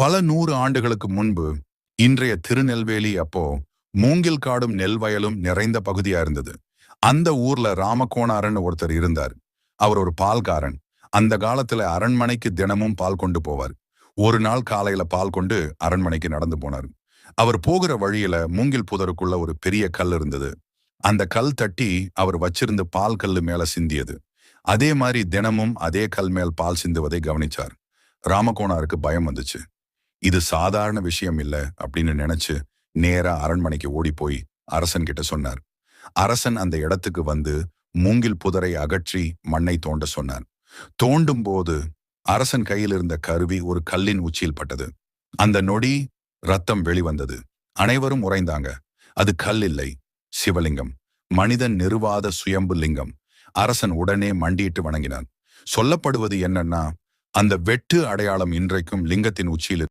பல நூறு ஆண்டுகளுக்கு முன்பு இன்றைய திருநெல்வேலி அப்போ மூங்கில் காடும் நெல் வயலும் நிறைந்த பகுதியா இருந்தது. அந்த ஊர்ல ராமகோணாரன் ஒருத்தர் இருந்தார். அவர் ஒரு பால்காரன். அந்த காலத்துல அரண்மனைக்கு தினமும் பால் கொண்டு போவார். ஒரு நாள் காலையில பால் கொண்டு அரண்மனைக்கு நடந்து போனார். அவர் போகிற வழியில மூங்கில் புதருக்குள்ள ஒரு பெரிய கல் இருந்தது. அந்த கல் தட்டி அவர் வச்சிருந்த பால் கல்லு மேல சிந்தியது. அதே மாதிரி தினமும் அதே கல் மேல் பால் சிந்துவதை கவனிச்சார். ராமகோணாருக்கு பயம் வந்துச்சு. இது சாதாரண விஷயம் இல்ல அப்படின்னு நினைச்சு நேரா அரண்மனைக்கு ஓடி போய் அரசன் கிட்ட சொன்னார். அரசன் அந்த இடத்துக்கு வந்து மூங்கில் புதரை அகற்றி மண்ணை தோண்ட சொன்னார். தோண்டும் போது அரசன் கையில் இருந்த கருவி ஒரு கல்லின் உச்சியில் பட்டது. அந்த நொடி ரத்தம் வெளிவந்தது அனைவரும் உறைந்தாங்க. அது கல் இல்லை சிவலிங்கம். மனிதன் நிறுவாத சுயம்பு லிங்கம். அரசன் உடனே மண்டியிட்டு வணங்கினான். சொல்லப்படுவது என்னன்னா அந்த வெட்டு அடையாளம் இன்றைக்கும் லிங்கத்தின் உச்சியில்